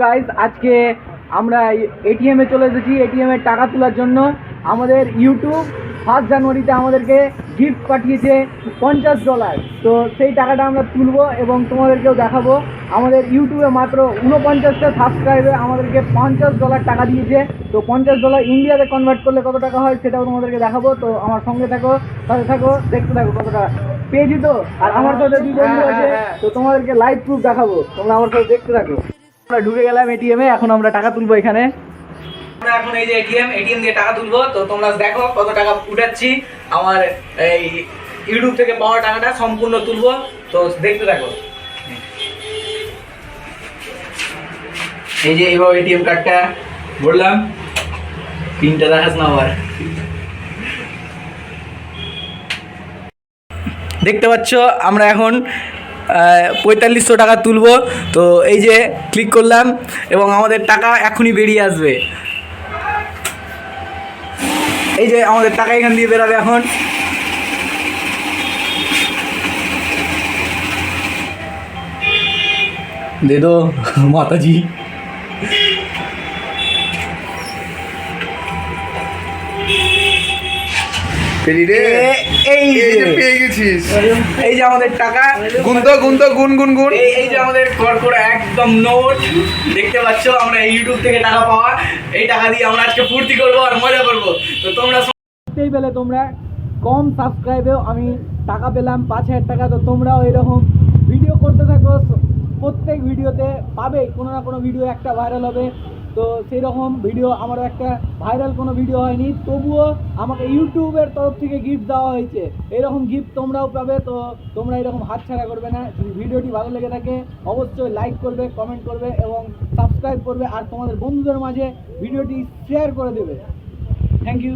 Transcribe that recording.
Guys আজকে আমরা এটিএমে চলে এসেছি। এটিএম টাকা তোলার জন্য আমাদের ইউটিউব ফার্স্ট জানুয়ারিতে আমাদেরকে গিফট পাঠিয়েছে পঞ্চাশ ডলার তো সেই টাকাটা আমরা তুলবো এবং তোমাদেরকেও দেখাবো। আমাদের ইউটিউবে মাত্র উনপঞ্চাশটা সাবস্ক্রাইবে আমাদেরকে পঞ্চাশ ডলার টাকা দিয়েছে। তো পঞ্চাশ ডলার ইন্ডিয়াতে কনভার্ট করলে কত টাকা হয় সেটাও তোমাদেরকে দেখাবো। তো আমার সঙ্গে থাকো সাথে থাকো দেখতে থাকো কত টাকা পেয়েছি তো। আর আমার সাথে দুই বন্ধু আছে তো তোমাদেরকে লাইভ প্রুফ দেখাবো। তোমরা আমার সাথে দেখতে থাকো। আমরা ঢুকে গেলাম এটিএম এ এখন আমরা টাকা তুলবো এখানে। আমরা এখন এই যে এটিএম এটিএম দিয়ে টাকা তুলবো। তো তোমরা দেখো কত টাকা উঠাচ্ছি। আমার এই ইউটিউব থেকে পাওয়া টাকাটা সম্পূর্ণ তুলবো। তো দেখতে থাকো। এই যে এইভাবে এটিএম কার্ডটা ভরলাম। পিনটা দেখাস না আবার। দেখতে পাচ্ছ, আমরা এখন পঁয়তাল্লিশশো টাকা তুলবো। তো এই যে ক্লিক করলাম এবং আমাদের টাকা এখনই বেরিয়ে আসবে। এই যে আমাদের টাকা এখান দিয়ে বেরোবে এখন। দে দো মাতাজি। পেলি রে এই এই যে পেয়ে গেছিস। এই যে আমাদের টাকা। গুন তো গুন তো গুন গুন। গুন এই এই যে আমাদের কর একদম নোট। দেখতে পাচ্ছ আমরা ইউটিউব থেকে টাকা পাওয়া। এই টাকা দিয়ে আমরা আজকে ফুর্তি করব আর মজা করব। তো তোমরা দেখতেই পেলে তোমরা কম সাবস্ক্রাইবেও আমি টাকা পেলাম পাঁচ হাজার টাকা। তো তোমরাও এরকম ভিডিও করতে থাকো। প্রত্যেক ভিডিওতে পাবে কোনো না কোনো ভিডিও একটা ভাইরাল হবে। তো সেই রকম ভিডিও আমার একটা ভাইরাল কোনো ভিডিও হয়নি। তবুও আমাকে ইউটিউবের তরফ থেকে গিফট দেওয়া হয়েছে। এরকম গিফট তোমরাও পাবে, তো তোমরা এরকম হাতছাড়া করবে না। যদি ভিডিওটি ভালো লেগে থাকে, অবশ্যই লাইক করবে কমেন্ট করবে এবং সাবস্ক্রাইব করবে। আর তোমাদের বন্ধুদের মাঝে ভিডিওটি শেয়ার করে দেবে। Thank you